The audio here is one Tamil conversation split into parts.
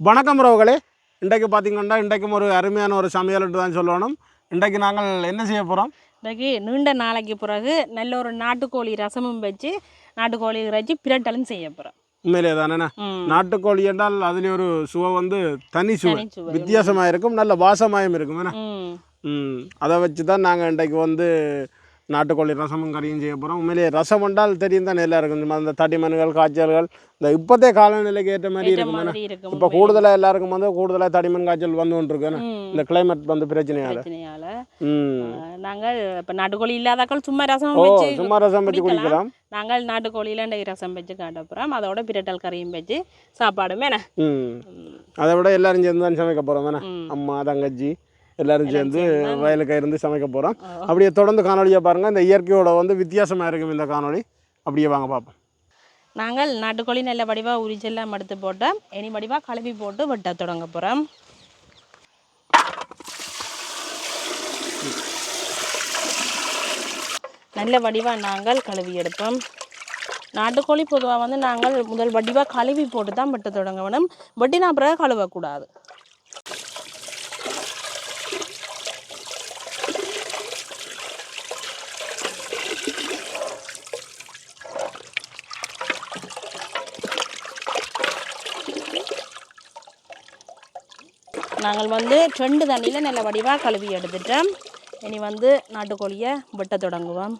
வணக்கம் உறவுகளே. இன்றைக்கு பார்த்தீங்கன்னா இன்றைக்கும் ஒரு அருமையான ஒரு சமையல் தான் சொல்லணும். இன்றைக்கு நாங்கள் என்ன செய்ய போகிறோம் இன்றைக்கு நீண்ட நாளைக்கு பிறகு நல்ல ஒரு நாட்டுக்கோழி ரசமும் வச்சு நாட்டுக்கோழி இறைச்சி பிரட்டலும் செய்ய போகிறோம் உண்மையிலே தானே நாட்டுக்கோழி என்றால் அதுலேயும் ஒரு சுவை வந்து தனி சுவை. வித்தியாசமாக இருக்கும் நல்ல வாசமாயும் இருக்கும் ம். அதை வச்சு தான் நாங்கள் இன்றைக்கு வந்து நாட்டுக்கோழி ரசமும் கறியும் செய்ய போகிறோம் உண்மையிலேயே ரசம் என்றால் தெரியும் தான் நல்லா இருக்கும் சும்மா இந்த தடிமன்கள் காய்ச்சல்கள் இந்த இப்போதே காலநிலைக்கு ஏற்ற மாதிரி இருக்கும் இப்போ கூடுதலாக எல்லாருக்கும் வந்து கூடுதலாக தடிமன் காய்ச்சல் வந்து? ம். இந்த கிளைமேட் வந்து பிரச்சனையால. நாங்கள் இப்போ நாட்டுக்கோழி இல்லாதாக்கள் சும்மா ரசம் வச்சு சும்மா ரசம் வச்சு குடிக்கலாம். நாங்கள் நாட்டுக்கோழியில் இன்றைக்கு ரசம் வச்சு காட்ட போகிறோம் அதோட பிரட்டல் கறியும் வச்சு சாப்பாடும் அதை விட எல்லாரும் சேர்ந்து தான்? சமைக்க போகிறோம். அம்மா தங்கச்சி எல்லாரும் சேர்ந்து வயலுக்கு இருந்து சமைக்க போகிறோம். அப்படியே தொடர்ந்து காணொலியை பாருங்கள் இந்த இயற்கையோட வந்து வித்தியாசமாக இருக்கும் இந்த காணொளி. அப்படியே வாங்க பார்ப்போம். நாங்கள் நாட்டுக்கோழி நல்ல வடிவாக உரிச்செல்லாம் எடுத்து போட்டோம் இனி வடிவாக கழுவி போட்டு வெட்ட தொடங்க போகிறோம் நல்ல வடிவாக நாங்கள் கழுவி எடுப்போம். நாட்டுக்கோழி பொதுவாக வந்து நாங்கள் முதல் வடிவாக கழுவி போட்டு தான் வெட்ட தொடங்க வேணும். வெட்டினா பிறகு கழுவக்கூடாது. நாங்கள் வந்து ரெண்டு தண்ணியில் நல்ல வடிவாக கழுவி எடுத்துட்டோம். இனி வந்து நாட்டுக்கோழியை வெட்ட தொடங்குவோம்.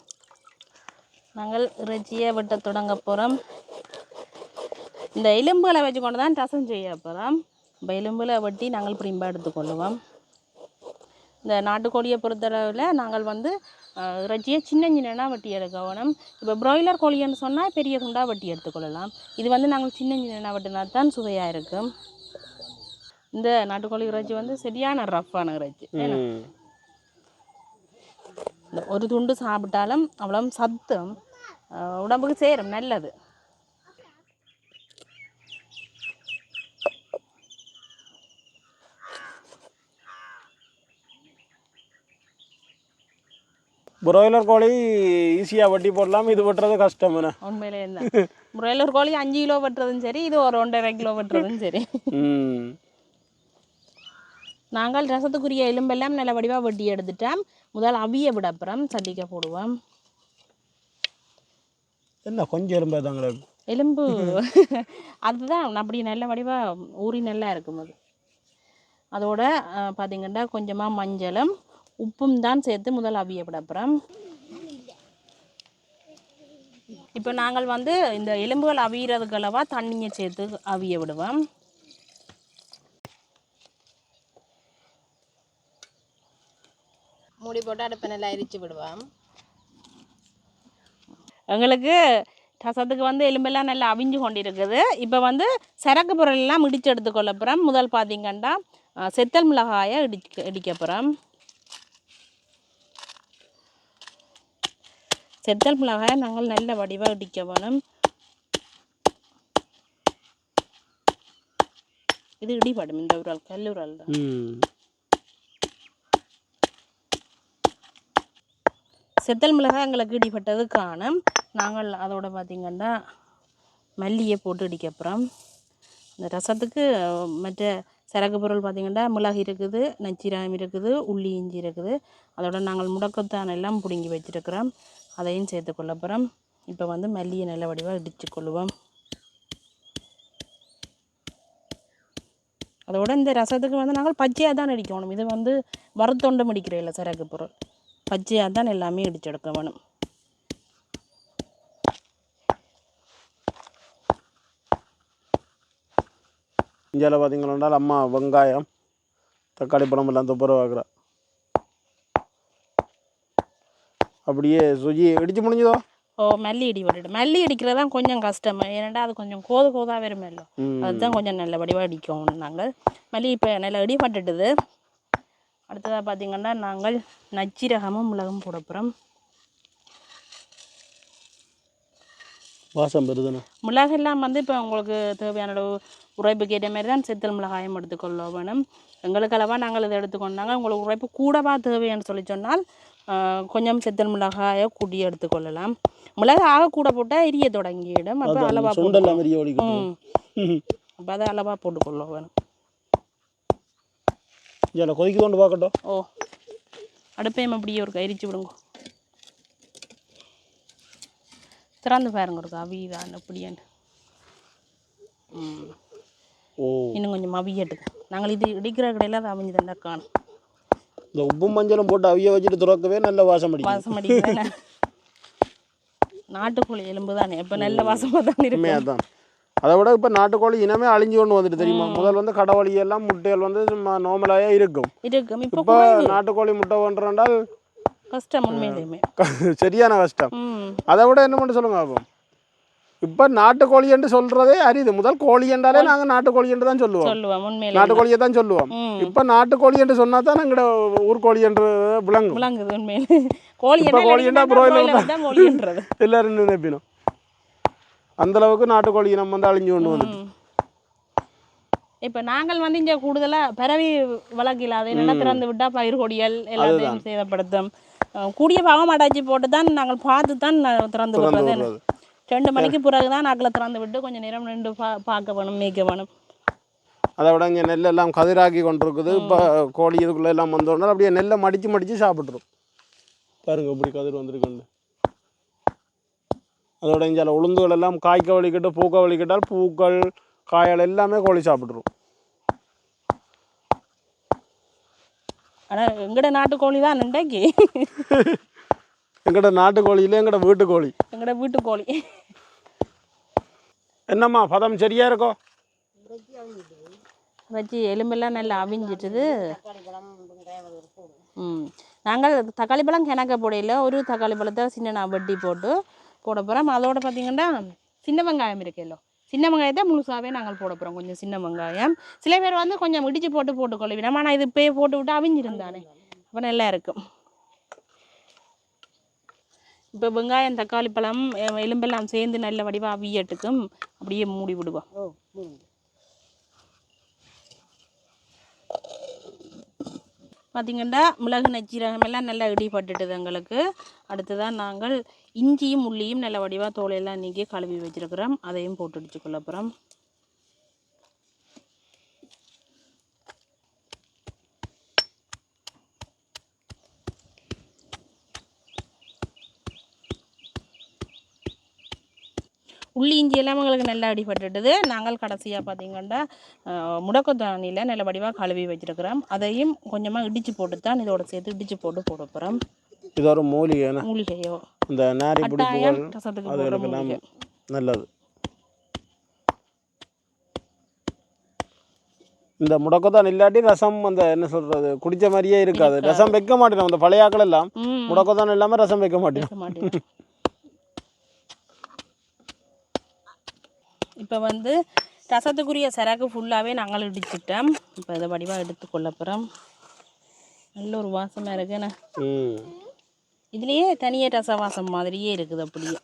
நாங்கள் இறைச்சியை வெட்ட தொடங்க போகிறோம் இந்த எலும்புகளை வச்சு கொண்டு தான் ரசம் செய்ய போகிறோம் இப்போ எலும்புல வெட்டி நாங்கள் பிரிம்பாக எடுத்துக்கொள்ளுவோம் இந்த நாட்டுக்கோழியை பொறுத்தளவில் நாங்கள் வந்து இறைச்சியை சின்ன சின்னனா வெட்டி எடுக்கணும். இப்போ ப்ராய்லர் கோழின்னு சொன்னால் பெரிய குண்டாக வெட்டி எடுத்துக்கொள்ளலாம் இது வந்து நாங்கள் சின்ன சின்னனா வெட்டினா தான் சுவையாக இருக்கும். இந்த நாட்டுக்கோழி இறைச்சி வந்து சரியான ரஃப்பான இறைச்சி. இந்த ஒரு துண்டு சாப்பிட்டாலும் அவ்வளோ சத்தம் உடம்புக்கு சேரும் நல்லது. பிராய்லர் கோழி ஈஸியாக வட்டி போடலாம். இது வெட்டுறது கஷ்டம் என்ன உண்மையிலே தான். ப்ராய்லர் கோழி அஞ்சு கிலோ வெட்டுறதும் சரி இது ஒரு ஒன்றரை கிலோ வெட்டுறதும் சரி. நாங்கள் ரசத்துக்குரிய எலும்பெல்லாம் நல்ல வடிவாக வெட்டி எடுத்துட்டோம். முதல் அவிய விட அப்புறம் சட்டிக்க போடுவோம். என்ன கொஞ்சம் எலும்பா தாங்களே எலும்பு. அதுதான் அப்படி நல்ல வடிவாக ஊறி நல்லா இருக்கும் அது அதோட பார்த்தீங்கன்னா கொஞ்சமாக மஞ்சளும் உப்பும் தான் சேர்த்து முதல் அவிய விட அப்புறம். இப்போ நாங்கள் வந்து இந்த எலும்புகள் அவியறதுக்கு அளவா தண்ணியை சேர்த்து அவிய விடுவோம். மூடி போட்டு அடுப்பை நல்லா எரிச்சு விடுவோம். எங்களுக்கு ரசத்துக்கு வந்து எலும்பெல்லாம் நல்லா அவிஞ்சு கொண்டிருக்குது. இப்போ வந்து சரக்கு பொருள் எல்லாம் இடித்து எடுத்துக்கொள்ள போகிறோம் முதல் பார்த்தீங்கன்னா செத்தல் மிளகாயை இடிக்க இடிக்க போகிறோம் செத்தல் மிளகாயை நாங்கள் நல்ல வடிவாக இடிக்க வேணும் இது இடிபடும். இந்த உரல் கல்லுரல் தான். செத்தல் மிளகாய் எங்களுக்கு இடிப்பட்டது காணும் நாங்கள் அதோட பார்த்திங்கன்னா மல்லியை போட்டு இடிக்க அப்புறம் இந்த ரசத்துக்கு மற்ற சரக்கு பொருள் பார்த்திங்கன்னா மிளகு இருக்குது நச்சீரகம் இருக்குது உள்ளி இஞ்சி இருக்குது. அதோட நாங்கள் முடக்கத்தான் எல்லாம் பிடுங்கி வச்சுருக்கிறோம். அதையும் சேர்த்துக்கொள்ள அப்புறம் இப்போ வந்து மல்லியை நல்ல வடிவாக இடித்து கொள்ளுவோம். அதோட இந்த ரசத்துக்கு வந்து நாங்கள் பச்சையாக தான் அடிக்கணும். இது வந்து வறுத்தொண்டும் அடிக்கிறோம் இல்லை சரக்கு பொருள். பச்சையாக தான் எல்லாமே இடிச்செடுக்க வேணும். இந்தியாவில் பார்த்தீங்கன்னா அம்மா வெங்காயம் தக்காளி பழம் எல்லாம் துப்புரவாக்குறா அப்படியே சுஜி இடிச்சு முடிஞ்சதோ? ஓ மல்லி இடி விட்டுட்டு மல்லி அடிக்கிறது தான் கொஞ்சம் கஷ்டம். ஏன்னா அது கொஞ்சம் கோது கோதாக வரும் இல்லை அதுதான் கொஞ்சம் நல்ல வடிவாக அடிக்கணும் நாங்கள் மல்லி இப்போ நல்ல இடி பட்டுட்டுது அடுத்ததாக பார்த்தீங்கன்னா நாங்கள் நச்சீரகமும் மிளகும் போட போகிறோம் வாசம் வருதுண்ணா. மிளகெல்லாம் வந்து இப்போ உங்களுக்கு தேவையான அளவு உரைப்புக்கு ஏற்ற மாதிரி தான் செத்தல் மிளகாயம் எடுத்துக்கொள்ள வேணும் எங்களுக்கு அளவாக நாங்கள் இதை எடுத்துக்கொண்டாங்க. உங்களுக்கு உரைப்பு கூடவா தேவைன்னு சொல்லி சொன்னால் கொஞ்சம் செத்தல் மிளகாயை கூட்டி எடுத்துக்கொள்ளலாம். மிளகு ஆக கூட போட்டால் எரிய தொடங்கிடும். அப்போ அளவாக ம். அப்போ அதை அளவாக போட்டுக்கொள்ள வேணும் இதில் கொதிக்க கொண்டு பார்க்கட்டும் ஓ அடுப்பையும் அப்படியே ஒரு எரிச்சு விடுங்க திறந்து பாருங்க ஒரு அவிதான் அப்படியான்னு இன்னும் கொஞ்சம் அவியட்டுது நாங்கள் இது இடிக்கிற கடையில் அதை அவிஞ்சு தண்டா காணும் இந்த உப்பு மஞ்சளும் போட்டு அவிய வச்சுட்டு துறக்கவே நல்ல வாசம் அடிக்கும் வாசம் அடிக்குது நாட்டுக்கோழி எலும்பு தானே இப்போ நல்ல வாசமாக தான் இருக்கு உண்மையாக தான் அதை விட இப்போ நாட்டுக்கோழி இனமே அழிஞ்சு கொண்டு வந்துட்டு தெரியுமா? முதல் வந்து கடவழி எல்லாம் முட்டைகள் வந்து சும்மா நார்மலாகவே இருக்கும். இருக்கும். இப்போ நாட்டுக்கோழி முட்டை ஒன்றால் கஷ்டம் உண்மையிலேயுமே சரியான கஷ்டம். அதை விட என்ன பண்ண சொல்லுங்க அப்போ இப்போ நாட்டுக்கோழி என்று சொல்றதே அரிது. முதல் கோழி என்றாலே நாங்கள் நாட்டுக்கோழி என்று தான் சொல்லுவோம். நாட்டுக்கோழியை தான் சொல்லுவோம். இப்போ நாட்டுக்கோழி என்று சொன்னா தான் எங்களோட ஊர்கோழி என்று விளங்கும். விளங்குது உண்மையிலே. கோழி கோழி தான் கோழின்றது. எல்லாரும் நினைப்பினோம். அந்த அளவுக்கு நாட்டுக்கோழி நம்ம வந்து அழிஞ்சு கொண்டு வந்துட்டு. ம். இப்ப நாங்கள் வந்து இங்க கூடுதலா பரவி வளர்க்கல அது என்னன்னா திறந்து விட்டா பயிர் கொடியல் எல்லாத்தையும் சேதப்படுத்தும். கூடிய பாவம் அடைச்சி போட்டு தான் நாங்கள் பார்த்து தான் திறந்து விடுறது. ரெண்டு மணிக்கு பிறகு தான் நாக்கில் திறந்து விட்டு கொஞ்சம் நேரம் நின்று பா பார்க்க வேணும் மேய்க்க வேணும். அதை விட இங்கே நெல் எல்லாம் கதிராக்கி கொண்டிருக்குது. இப்போ கோழி இதுக்குள்ள எல்லாம் வந்தோடனே அப்படியே நெல்லை மடிச்சு மடிச்சு சாப்பிட்ரும் பாருங்க இப்படி கதிர் வந்திருக்குண்டு அதோட இங்கே உளுந்துகள் எல்லாம் காய்க்க வலிக்கிட்டு பூக்க வலிக்கிட்டால் பூக்கள் காய்கள் எல்லாமே கோழி சாப்பிட்ரும் ஆனா எங்கட நாட்டுக்கோழி தான் இன்றைக்கு எங்கட நாட்டுக்கோழி இல்லை எங்கட வீட்டு கோழி. எங்கட வீட்டு கோழி. என்னம்மா பதம் சரியா இருக்கோ? வச்சு எலும்பெல்லாம் நல்லா அவிஞ்சிட்டுது. ம். நாங்கள் தக்காளி பழம் கிணக்க போடையில் ஒரு தக்காளி பழத்தை சின்ன நான் வெட்டி போட்டு போட போகிறோம் அதோட பார்த்தீங்கன்னா சின்ன வெங்காயம் இருக்கேல்லோ சின்ன வெங்காயத்தை முழுசாகவே நாங்கள் போட போகிறோம் கொஞ்சம் சின்ன வெங்காயம். சில பேர் வந்து கொஞ்சம் இடிச்சு போட்டு போட்டுக்கொள்ளுவினோம் ஆனால் இது இப்போயே போட்டு விட்டு அவிஞ்சிருந்தானே அப்போ நல்லா இருக்கும். இப்போ வெங்காயம் தக்காளி பழம் எலும்பெல்லாம் சேர்ந்து நல்ல வடிவாக அவியட்டுக்கும் அப்படியே மூடி விடுவோம். பார்த்திங்கன்னா மிளகு நச்சீரகம் எல்லாம் நல்லா இடிபட்டுட்டுது எங்களுக்கு. அடுத்ததான் நாங்கள் இஞ்சியும் உள்ளியும் நல்ல வடிவாக தோலையெல்லாம் நீக்கி கழுவி வச்சுருக்குறோம். அதையும் போட்டு அடிச்சு கொள்ள போகிறோம் உள்ளி இஞ்சி எல்லாம் எங்களுக்கு நல்லா அடிபட்டுட்டுது. நாங்கள் கடைசியாக பார்த்தீங்கன்னா முடக்கத்தானியில் நல்ல வடிவாக கழுவி வச்சிருக்கிறோம். அதையும் கொஞ்சமாக இடித்து போட்டு தான் இதோட சேர்த்து இடித்து போட்டு போட போகிறோம் இது ஒரு மூலிகை மூலிகையோ? இந்த நாரி பிடிப்புகள் நல்லது. இந்த முடக்கத்தான் இல்லாட்டி ரசம் அந்த என்ன சொல்றது குடிச்ச மாதிரியே இருக்காது. ரசம் வைக்க மாட்டேன் அந்த பழைய ஆக்கள் எல்லாம் முடக்கத்தான் இல்லாம ரசம் வைக்க மாட்டேன் பேச மாட்டேன் இப்போ வந்து ரசத்துக்குரிய சரக்கு ஃபுல்லாகவே நாங்கள் இடிச்சிட்டோம். இப்போ இதை வடிவாக எடுத்து கொள்ள போகிறோம் நல்ல ஒரு வாசமாக இருக்குண்ணே இதுலேயே தனியே ரச வாசம் மாதிரியே இருக்குது அப்படியே.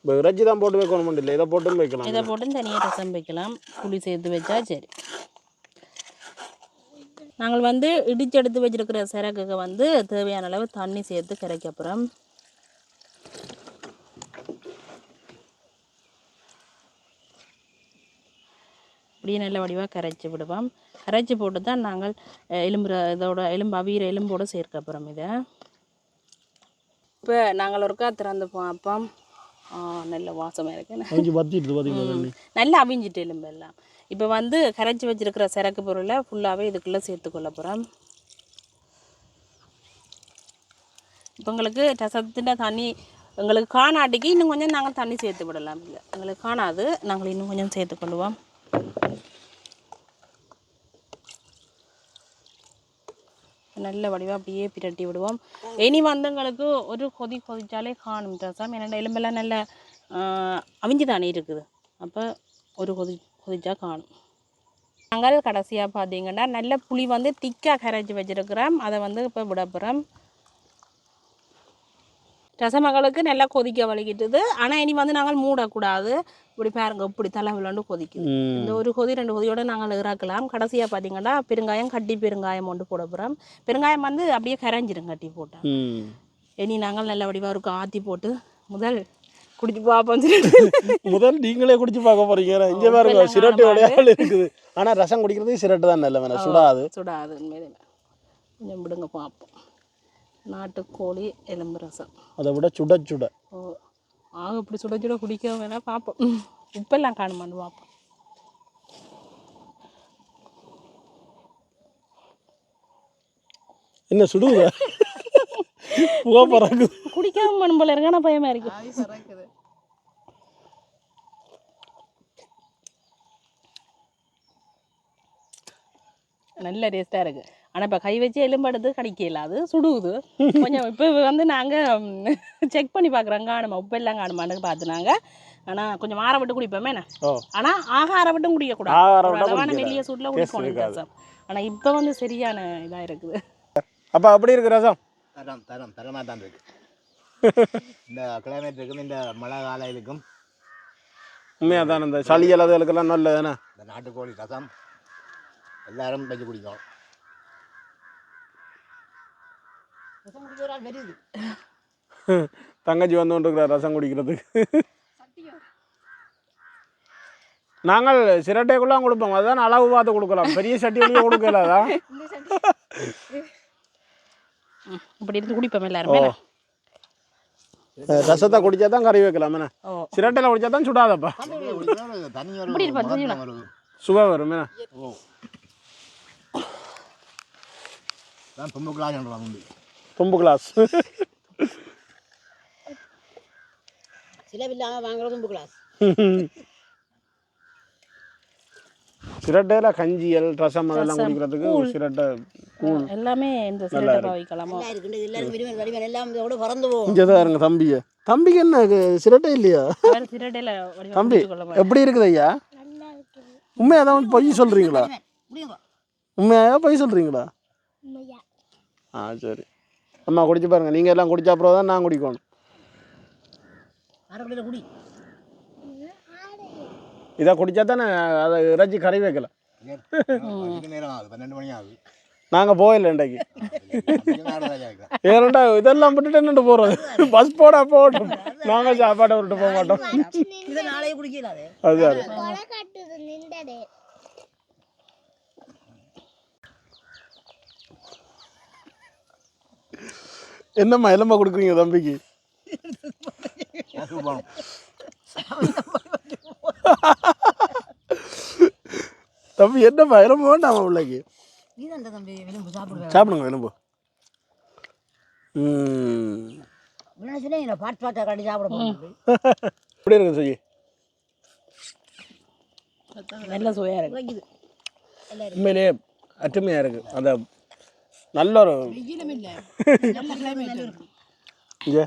இப்போ இறைச்சி தான் போட்டு வைக்கணும் இல்லை இதை போட்டும் வைக்கலாம்? இதை போட்டு தனியாக ரசம் வைக்கலாம். புளி சேர்த்து வச்சா சரி. நாங்கள் வந்து இடிச்சு எடுத்து வச்சிருக்கிற சரக்குக்கு வந்து தேவையான அளவு தண்ணி சேர்த்து கரைக்க அப்படியே நல்ல வடிவாக கரைச்சி விடுவோம். கரைச்சி போட்டு தான் நாங்கள் அஹ், எலும்பு ர- இதோட எலும்பு அவியிற எலும்போடு சேர்க்க போகிறோம் இதை. இப்போ நாங்கள் ஒருக்கா திறந்து பார்ப்போம் நல்ல வாசமாக தண்ணி? நல்லா அவிஞ்சிட்டு எலும்பு எல்லாம். இப்போ வந்து கரைச்சி வச்சிருக்கிற சரக்கு பொருளை ஃபுல்லாகவே இதுக்குள்ளே சேர்த்துக்கொள்ள போகிறோம் இப்போ உங்களுக்கு ரசத்தின் தண்ணி எங்களுக்கு காணாட்டிக்கு இன்னும் கொஞ்சம் நாங்கள் தண்ணி சேர்த்து விடலாம். இல்லை எங்களுக்கு காணாது. நாங்கள் இன்னும் கொஞ்சம் சேர்த்துக்கொள்வோம் நல்ல வடிவாக அப்படியே பிரட்டி விடுவோம். இனி வந்தவங்களுக்கு ஒரு கொதி கொதிச்சாலே காணும். ரசம் ஏன்னா எலும்பெல்லாம் நல்ல அவிஞ்சு தானே இருக்குது. அப்போ ஒரு கொதி கொதிச்சா காணும். நாங்கள் கடைசியாக பார்த்தீங்கன்னா நல்ல புளி வந்து திக்காக கரைச்சி வச்சிருக்கிறோம். அதை வந்து இப்போ விட போகிறோம் ரசமகளுக்கு நல்லா கொதிக்க வலிக்கிட்டுது. ஆனால் இனி வந்து நாங்கள் மூடக்கூடாது. இப்படி பாருங்க இப்படி தலை விளாண்டு கொதிக்குது இந்த ஒரு கொதி ரெண்டு கொதியோட நாங்கள் இறக்கலாம். கடைசியாக பார்த்தீங்கன்னா பெருங்காயம் கட்டி பெருங்காயம் ஒன்று போட போகிறோம் பெருங்காயம் வந்து அப்படியே கரைஞ்சிரும் கட்டி போட்டால் இனி நாங்கள் நல்ல வடிவாக இருக்கும் ஆற்றி போட்டு முதல் குடிச்சு பார்ப்போம் முதல் நீங்களே குடிச்சு பார்க்க போறீங்க. இங்க பாருங்க சிரட்டு உடையாள் இருக்குது. ஆனா ரசம் குடிக்கிறது சிரட்டு தான் நல்ல சுடாது. சுடாது கொஞ்சம் விடுங்க பார்ப்போம். நாட்டுக்கோழி எலும்பு ரசம். அதை விட சுட சுட. ஓ ஆக இப்படி சுட சுட குடிக்க வேணா பார்ப்போம். உப்பெல்லாம் காணுமான்னு பார்ப்போம் என்ன சுடுவதா புகை பறக்கு குடிக்காம மண் போல இருக்கான பயமா இருக்கு. நல்ல டேஸ்ட்டாக இருக்கு. ஆனால் இப்போ கை வச்சு எலும்பு எடுத்து கடிக்கல. அது சுடுகுது கொஞ்சம் இப்போ வந்து நாங்கள் செக் பண்ணி பார்க்குறோம் காணுமா? உப்பு எல்லாம் காணுமான்னு பார்த்து நாங்கள் ஆனால் கொஞ்சம் ஆற விட்டு குடிப்போமே ஆனால் ஆகார விட்டும் ஆகார குடிக்கக்கூடாது அளவான. மெல்லிய சூட்டில் குடிக்கணும் இருக்காது. ரசம் ஆனால் இப்போ வந்து சரியான இதாக இருக்குது. அப்ப அப்படி இருக்கு ரசம்? தரம் தரம் தரமாக தான் இருக்கு. இந்த கிளைமேட்டுக்கும் இந்த மழை காலையிலுக்கும் உண்மையா தான். இந்த சளி அதுகளுக்கெல்லாம் நல்லது தானே? இந்த நாட்டுக்கோழி ரசம் எல்லாரும் வச்சு குடிக்கும் தங்கச்சி வந்து கொண்டிருக்கிற ரசம் குடிக்கிறதுக்கு நாங்கள் சிரட்டைக்குள்ளாம் கொடுப்போம். அதுதான் அளவு பார்த்து கொடுக்கலாம். பெரிய சட்டி வழியே கொடுக்கல அதான் ம், இப்படி இருந்து குடிப்போம் எல்லாருமே? ரசத்தை குடிச்சா தான் கறி வைக்கலாம். என்ன? சிரட்டையில் குடிச்சா தான் சுடாதப்பா. சுவை வரும். என்ன? ஓ. தான் பொம்பு கிளாஸ் சொல்கிறாங்க தும்பு கிளாஸ் சிலவில்லாமல் வாங்குறது தும்பு கிளாஸ் சிரட்டையில் கஞ்சியல் ரசம் அதெல்லாம் குடிக்கிறதுக்கு ஒரு சிரட்டை கூழ் எல்லாமே இந்த சிரட்டை பாவிக்கலாமோ எல்லாம் தம்பியை தம்பிக்கு என்ன சிரட்டை இல்லையா தம்பி எப்படி இருக்குது ஐயா உண்மையாக தான் பொய் சொல்கிறீங்களா முடியுங்க உண்மையாக பொய் சொல்கிறீங்களா ஆ சரி அம்மா குடிச்சு பாருங்க. நீங்கள் எல்லாம் குடிச்ச அப்புறம் தான் நான் குடிக்கணும். இதை குடிச்சா தானே அதை இறைச்சி கறி வைக்கலாம் அதிக நேரம் ஆகுது. பன்னெண்டு மணி ஆகுது. நாங்கள் போயிடல இன்றைக்கு. ஏன்டா இதெல்லாம் விட்டுட்டு என்னட்டு போகிறது பஸ் போடா போகட்டும். நாங்கள் சாப்பாடை விட்டு போக மாட்டோம். இதை நாளையே குடிக்கலாது. அதுதான் என்னம்மா எலும்பா கொடுக்குறீங்க தம்பிக்கு? தம்பி என்னம்மா எலும்பு வேண்டாமா பிள்ளைக்கு சாப்பிடுங்க எலும்பு. எப்படி இருக்கு செய்ய நல்ல சுவையாக இருக்கு. வைக்குது உண்மையிலேயே அருமையாக இருக்குது அந்த நல்ல ஒரு இங்கே.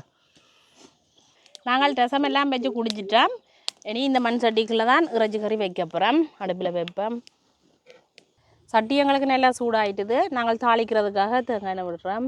நாங்கள் ரசம் எல்லாம் வச்சு குடிச்சிட்டோம். இனி இந்த மண் சட்டிக்குள்ளே தான் இறைச்சி கறி வைக்க போகிறோம் அடுப்பில் வைப்போம். சட்டி எங்களுக்கு நல்லா சூடாயிட்டுது. நாங்கள் தாளிக்கிறதுக்காக தேங்காய் விடுறோம்.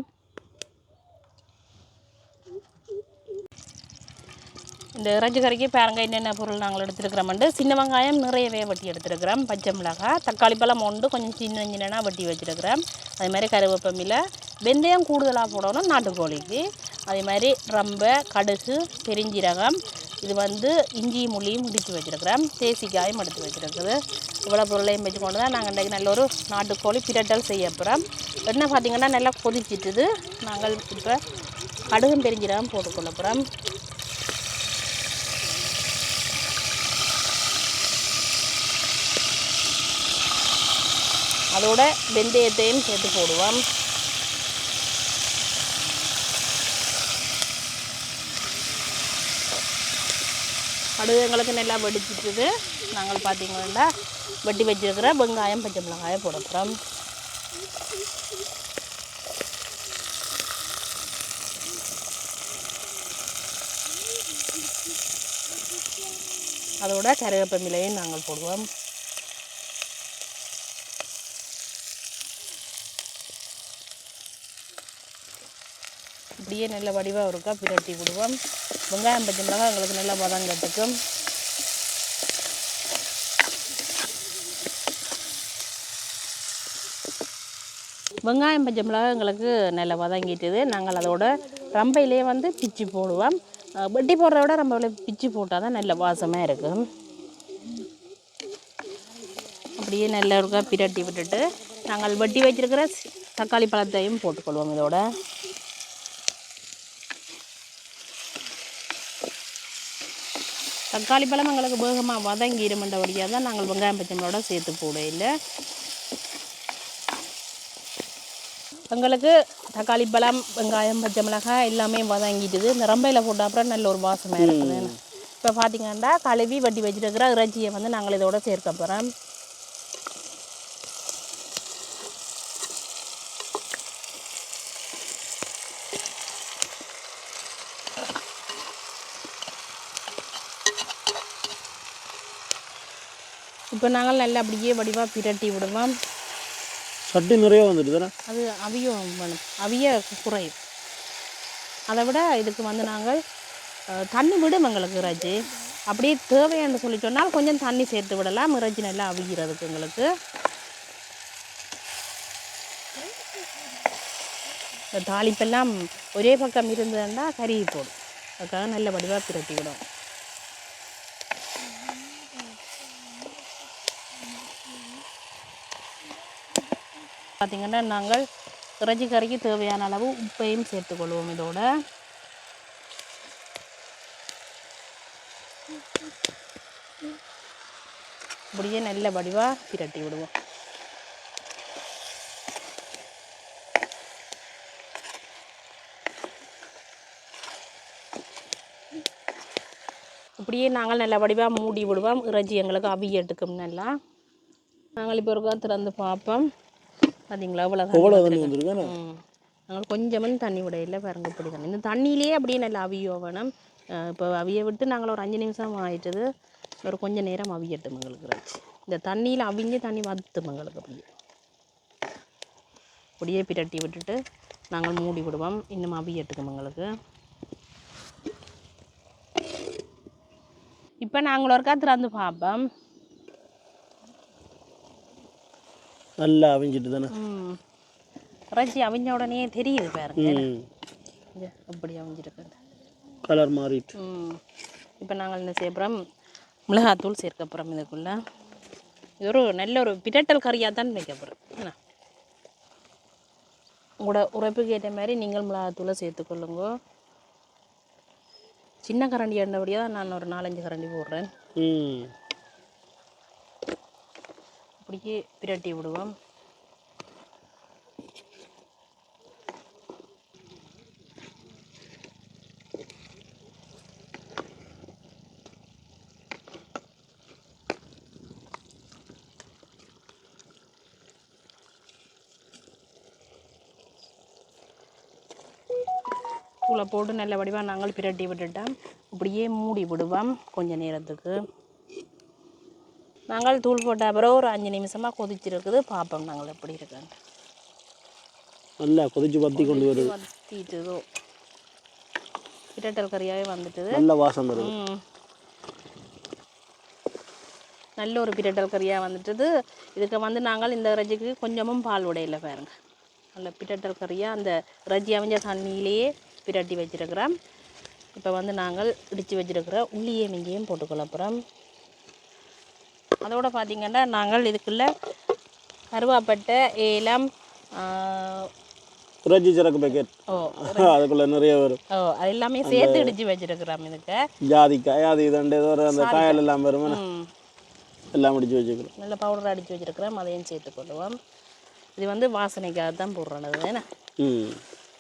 இந்த இறைச்சி கறிக்கு பாருங்க என்னென்ன பொருள் நாங்கள் எடுத்துருக்கிறோம்ண்டு. சின்ன வெங்காயம் நிறையவே வெட்டி எடுத்துருக்கிறோம். பச்சை மிளகாய் தக்காளி பழம் ஒன்று கொஞ்சம் சின்ன சின்னனா வெட்டி வச்சுருக்கிறோம். அதே மாதிரி கருவேப்பமில்லை வெந்தயம் கூடுதலாக போடணும் நாட்டுக்கோழிக்கு. அதே மாதிரி ரம்பை கடுகு பெருஞ்சீரகம். இது வந்து இஞ்சி முள்ளியும் இடித்து வச்சுருக்கிறோம். தேசிக்காயும் எடுத்து வச்சுருக்குது. இவ்வளோ பொருளையும் வச்சு கொண்டு தான் நாங்கள் இன்றைக்கி நல்ல ஒரு நாட்டுக்கோழி பிரட்டல் செய்ய போகிறோம் என்ன பார்த்திங்கன்னா நல்லா கொதிச்சிட்டுது. நாங்கள் இப்போ கடுகும் பெருஞ்சீரகம் போட்டுக்கொள்ள போகிறோம் அதோட வெந்தயத்தையும் சேர்த்து போடுவோம். அடுத்து எங்களுக்கு நல்லா வெடிச்சிட்டுது நாங்கள் பார்த்தீங்கன்னா வெட்டி வச்சிருக்கிற வெங்காயம் பச்சை மிளகாயை போட போகிறோம் அதோட கருவேப்பமிலையும் நாங்கள் போடுவோம். இப்படியே நல்ல வடிவாக இருக்கா பிரட்டி விடுவோம். வெங்காயம் பச்சை மிளகாய் எங்களுக்கு நல்லா பதம் கட்டுக்கும் வெங்காயம் பச்சை மிளகாய் எங்களுக்கு நல்லா வதங்கிட்டுது. நாங்கள் அதோட ரம்பையிலே வந்து பிச்சு போடுவோம். வெட்டி போடுறத விட ரொம்ப பிச்சு போட்டால் தான் நல்ல வாசமாக இருக்கும். அப்படியே நல்ல இருக்கா பிரட்டி விட்டுட்டு நாங்கள் வெட்டி வச்சிருக்கிற தக்காளி பழத்தையும் போட்டுக்கொள்வோம் இதோட. தக்காளி பழம் எங்களுக்கு வேகமாக வதங்கி இருமண்டபடியாக தான் நாங்கள் வெங்காயம் பச்சை மிளகோட சேர்த்து போட இல்லை எங்களுக்கு தக்காளி பழம் வெங்காயம் பச்சை மிளகாய் எல்லாமே வதங்கிட்டுது. இந்த ரம்பையில் போட்ட அப்புறம் நல்ல ஒரு வாசமாக இருக்குது. இப்போ பார்த்தீங்கன்னா கழுவி வட்டி வச்சுருக்கிற இறைச்சியை வந்து நாங்கள் இதோட சேர்க்க போகிறோம் இப்போ நாங்கள் நல்லா அப்படியே வடிவாக பிரட்டி விடுவோம் சட்டி நிறைய வந்துட்டு தானே? அது அவியம் அவிய குறையும். அதை விட இதுக்கு வந்து நாங்கள் தண்ணி விடும் எங்களுக்கு இறைச்சி அப்படியே தேவைன்னு சொல்லி சொன்னால் கொஞ்சம் தண்ணி சேர்த்து விடலாம். இறைச்சி நல்லா அவிகிறதுக்கு எங்களுக்கு. தாளிப்பெல்லாம் ஒரே பக்கம் இருந்ததுன்னா கருகி போடும். அதுக்காக நல்ல வடிவாக பிரட்டி விடும் பார்த்திங்கன்னா நாங்கள் இறைச்சி கறிக்கு தேவையான அளவு உப்பையும் சேர்த்துக்கொள்வோம் இதோட. இப்படியே நல்ல வடிவாக பிரட்டி விடுவோம். இப்படியே நாங்கள் நல்ல வடிவாக மூடி விடுவோம். இறைச்சி எங்களுக்கு அவியட்டுக்கும் நல்லா. நாங்கள் இப்போ ஒரு திறந்து பார்ப்போம் பார்த்தீங்களா இவ்வளோ தண்ணி வந்துருக்கானே நாங்கள் கொஞ்சமும் தண்ணி விட இல்லை பாருங்க இப்படி தண்ணி இந்த தண்ணியிலேயே அப்படியே நல்லா அவியோ வேணும். இப்போ அவிய விட்டு நாங்கள் ஒரு அஞ்சு நிமிஷம் ஆயிட்டது. ஒரு கொஞ்ச நேரம் அவியட்டும் எங்களுக்கு இறைச்சி இந்த தண்ணியில் அவிஞ்சு தண்ணி வத்தும் எங்களுக்கு அப்படியே. அப்படியே பிரட்டி விட்டுட்டு நாங்கள் மூடி விடுவோம். இன்னும் அவியட்டுக்கும் எங்களுக்கு. இப்போ நாங்கள் ஒருக்கா திறந்து பார்ப்போம். நல்லா அவிஞ்சிட்டு தானே. இறைச்சி அவிஞ்ச உடனே தெரியுது பாருங்க. அப்படி அவிஞ்சிருக்கு. கலர் மாறிட்டு. ம். இப்போ நாங்கள் என்ன செய்ய போகிறோம் மிளகாத்தூள் சேர்க்க போகிறோம் இதுக்குள்ளே. இது ஒரு நல்ல ஒரு பிரட்டல் கறியாக தான் வைக்க போகிறோம் என்ன? உங்களோட உரைப்புக்கு ஏற்ற மாதிரி நீங்கள் மிளகாத்தூளை சேர்த்துக்கொள்ளுங்க சின்ன கரண்டி எண்ணபடியாக தான் நான் ஒரு நாலஞ்சு கரண்டி போடுறேன். ம். அப்படியே பிரட்டி விடுவோம். தூளை போட்டு நல்ல வடிவாக நாங்கள் பிரட்டி விட்டுட்டோம். இப்படியே மூடி விடுவோம் கொஞ்ச நேரத்துக்கு. நாங்கள் தூள் போட்ட அப்புறம் ஒரு அஞ்சு நிமிஷமாக கொதிச்சிருக்குது பார்ப்போம் நாங்கள் எப்படி இருக்குன்னு நல்லா கொதிச்சு பத்தி கொண்டு வருது. வத்திட்டுதோ. பிரட்டல் கறியாகவே வந்துட்டுது. நல்ல வாசம் வருது. நல்ல ஒரு பிரட்டல் கறியாக வந்துட்டுது. இதுக்கு வந்து நாங்கள் இந்த இறைச்சிக்கு கொஞ்சமும் பால் உடையில பாருங்க. நல்ல பிரட்டல் கறியாக அந்த இறைச்சி அமைஞ்ச தண்ணியிலேயே பிரட்டி வச்சிருக்கிறோம். இப்போ வந்து நாங்கள் இடித்து வச்சிருக்கிற உள்ளியும் இங்கேயும் போட்டுக்கொள்ள போகிறோம் அதோட பார்த்திங்கன்னா நாங்கள் இதுக்குள்ள கருவாப்பட்டை ஏலம் இறைச்சி சரக்கு பேக்கெட் ஓ அதுக்குள்ள நிறைய வரும். ஓ அது எல்லாமே சேர்த்து இடித்து வச்சிருக்கிறோம் இதுக்கு. ஜாதிக்காய் அது இதண்டு ஏதோ ஒரு அந்த காயல் எல்லாம் வரும்? எல்லாம் முடிச்சு வச்சுக்கிறோம் நல்ல பவுடர் அடித்து வச்சிருக்கிறோம் அதையும் சேர்த்துக்கொள்ளுவோம் இது வந்து வாசனைக்காக தான் போடுறது என்ன? ம்.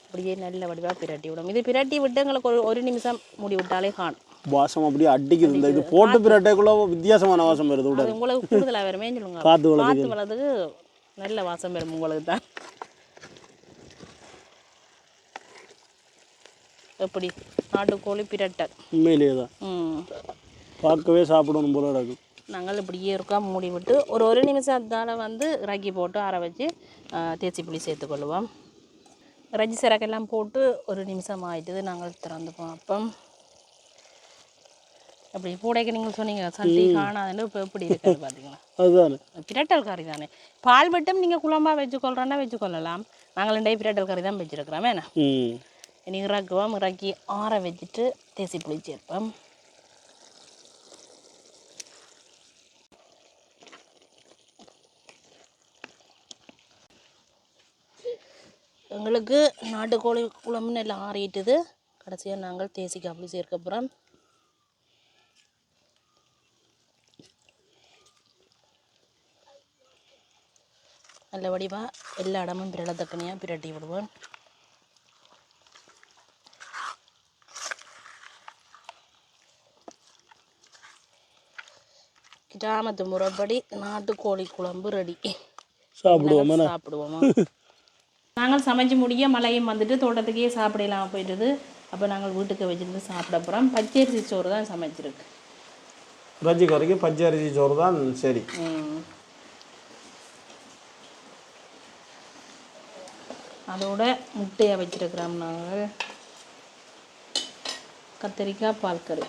அப்படியே நல்ல வடிவாக பிரட்டி விடும் இது பிரட்டி விட்டு எங்களுக்கு ஒரு ஒரு நிமிஷம் மூடி விட்டாலே காணும். வாசம் அப்படியே அடிக்குது. இந்த இது போட்டு பிரட்டைக்குள்ள வித்தியாசமான வாசம் வருது அது உங்களுக்கு கூடுதலாக வருமே சொல்லுங்க காத்து. காற்று வளர்த்துக்கு நல்ல வாசம் வரும் உங்களுக்கு தான். எப்படி? நாட்டுக்கோழி பிரட்டை. உண்மையிலேயே தான் பார்க்கவே சாப்பிடணும் போல இருக்கும் நாங்கள் இப்படியே இருக்கா மூடி விட்டு ஒரு ஒரு நிமிஷத்தால் வந்து இறக்கி போட்டு அரை வச்சு ஆ, தேச்சி புளி சேர்த்துக்கொள்ளுவோம் இறைச்சி சிறக்கெல்லாம் போட்டு ஒரு நிமிஷம் ஆயிட்டுது. நாங்கள் திறந்து பார்ப்போம். அப்படி பூடைக்கு நீங்கள் சொன்னீங்க சட்டி காணாதுன்னு இப்போ எப்படி இருக்குது பார்த்தீங்களா அதுதானே. பிரட்டல் கறி தானே. பால் மட்டும் நீங்கள் குழம்பா வச்சுக்கொள்கிறோன்னா வச்சுக்கொள்ளலாம். நாங்கள் ரெண்டே பிரட்டல் கறி தான் வச்சுருக்கிறோம் வேணா இனி இறக்குவோம் இறக்கி ஆற வச்சுட்டு தேசி புளி சேர்ப்போம். எங்களுக்கு நாட்டுக்கோழி குழம்புன்னு எல்லாம் ஆறிட்டுது. கடைசியாக நாங்கள் தேசிக்காய் புளி சேர்க்க போகிறோம் நல்ல வடிவாக எல்லா இடமும் பிரள தக்கனியாக பிரட்டி விடுவோம். கிராமத்து முறைப்படி நாட்டுக்கோழி குழம்பு ரெடி. சாப்பிடுவோம் சாப்பிடுவோமா. நாங்கள் சமைச்சு முடிய மழையும் வந்துட்டு தோட்டத்துக்கே சாப்பிடலாம் போயிட்டுது. அப்போ நாங்கள் வீட்டுக்கு வச்சிருந்து சாப்பிட போகிறோம் பச்சரிசி சோறு தான் சமைச்சிருக்கு. ரஜி கறிக்கு பச்சை அரிசி சோறு தான் சரி. அதோட முட்டையை வச்சிருக்கிறோம் நாங்கள் கத்திரிக்காய் பால் கறி.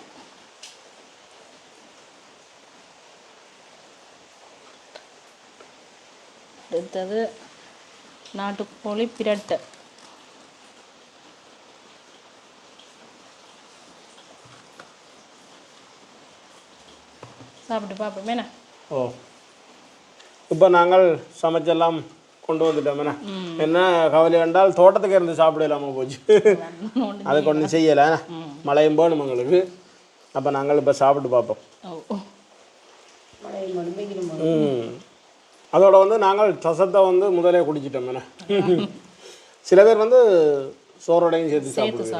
அடுத்தது நாட்டுக்கோழி பிரட்டை. சாப்பிட்டு பார்ப்போம் என்ன? ஓ. இப்போ நாங்கள் சமைச்செல்லாம் கொண்டு வந்துட்டோம். என்ன? கவலை என்றால் தோட்டத்துக்கு இருந்து சாப்பிடலாமா போச்சு. அதுக்கு ஒன்றும் செய்யலை. மழையும் போகணும் எங்களுக்கு. அப்போ நாங்கள் இப்போ சாப்பிட்டு பார்ப்போம். அதோட வந்து நாங்கள் ரசத்தை வந்து முதலே குடிச்சிட்டோம். சில பேர் வந்து சோறோடையும் சேர்த்து சாப்பிடுவோம்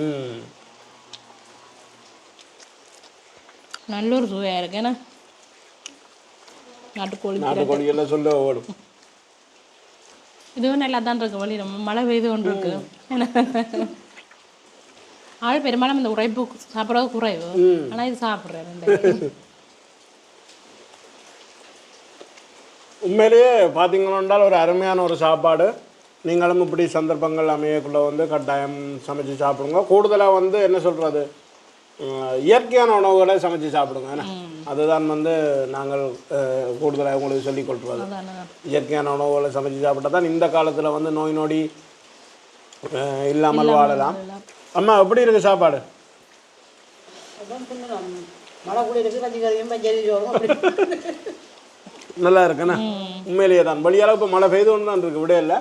ம். நல்ல ஒரு சுவையாக இருக்கு. என்ன நாட்டுக்கோழி நாட்டுக்கோழி எல்லாம் சொல்ல ஓடும். இதுவும் நல்லா தான் இருக்கு வழி நம்ம மழை பெய்து கொண்டு இருக்கு. ஆள் பெரும்பாலும் இந்த உரைப்பு சாப்பிட்றது குறைவு. ஆனால் இது சாப்பிட்றேன் உண்மையிலேயே பார்த்தீங்கன்னா ஒரு அருமையான ஒரு சாப்பாடு. நீங்களும் இப்படி சந்தர்ப்பங்கள் அமையக்குள்ள வந்து கட்டாயம் சமைச்சு சாப்பிடுங்க. கூடுதலாக வந்து என்ன சொல்கிறது இயற்கையான உணவுகளை சமைச்சு சாப்பிடுங்க. அதுதான் வந்து நாங்கள் கூடுதலாக உங்களுக்கு சொல்லிக் கொள்வது. இயற்கையான உணவுகளை சமைச்சு சாப்பிட்டா தான் இந்த காலத்தில் வந்து நோய் நொடி இல்லாமல் வாழலாம். அம்மா எப்படி இருக்கு சாப்பாடு? நல்லா இருக்குண்ணா உண்மையிலேயே தான். வழியால் இப்போ மழை பெய்து கொண்டு தான் இருக்கு விட இல்லை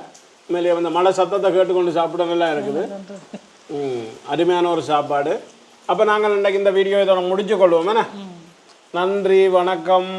உண்மையிலேயே வந்து மழை சத்தத்தை கேட்டுக்கொண்டு சாப்பிட நல்லா இருக்குது ம் அருமையான ஒரு சாப்பாடு. அப்போ நாங்கள் இன்றைக்கு இந்த வீடியோ இதோட முடிச்சு கொள்வோம் என்ன நன்றி வணக்கம்.